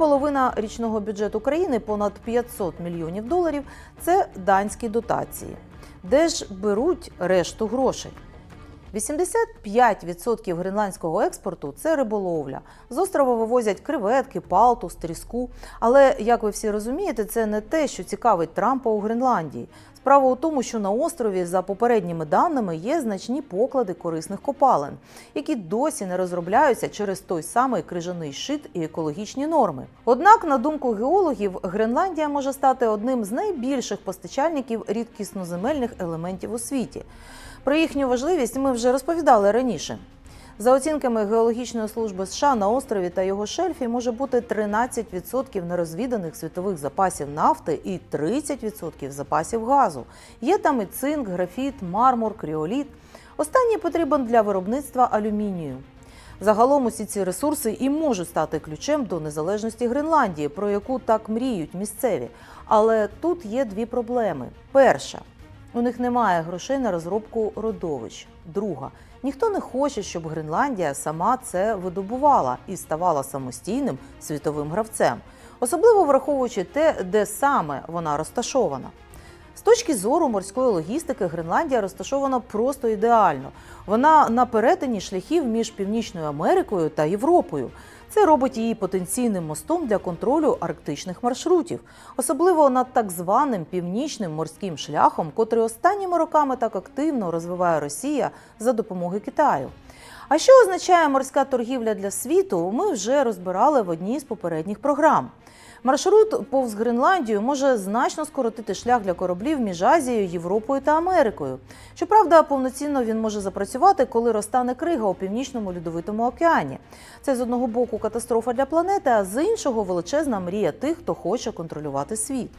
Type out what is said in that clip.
Половина річного бюджету країни понад 500 мільйонів доларів це данські дотації. Де ж беруть решту грошей? 85% гренландського експорту це риболовля. З острова вивозять креветки, палтус, тріску. Але, як ви всі розумієте, це не те, що цікавить Трампа у Гренландії. Справа у тому, що на острові, за попередніми даними, є значні поклади корисних копалин, які досі не розробляються через той самий крижаний шит і екологічні норми. Однак, на думку геологів, Гренландія може стати одним з найбільших постачальників рідкісноземельних елементів у світі. Про їхню важливість ми вже розповідали раніше. За оцінками геологічної служби США на острові та його шельфі може бути 13% нерозвіданих світових запасів нафти і 30% запасів газу. Є там і цинк, графіт, мармур, кріоліт. Останній потрібен для виробництва алюмінію. Загалом усі ці ресурси і можуть стати ключем до незалежності Гренландії, про яку так мріють місцеві. Але тут є дві проблеми: перша у них немає грошей на розробку родовищ. Друга ніхто не хоче, щоб Гренландія сама це видобувала і ставала самостійним світовим гравцем, особливо враховуючи те, де саме вона розташована. З точки зору морської логістики, Гренландія розташована просто ідеально. Вона на перетині шляхів між Північною Америкою та Європою. Це робить її потенційним мостом для контролю арктичних маршрутів, особливо над так званим північним морським шляхом, котрий останніми роками так активно розвиває Росія за допомоги Китаю. А що означає морська торгівля для світу? Ми вже розбирали в одній з попередніх програм. Маршрут повз Гренландію може значно скоротити шлях для кораблів між Азією, Європою та Америкою. Щоправда, повноцінно він може запрацювати, коли розтане крига у північному льодовитому океані. Це з одного боку катастрофа для планети, а з іншого величезна мрія тих, хто хоче контролювати світ.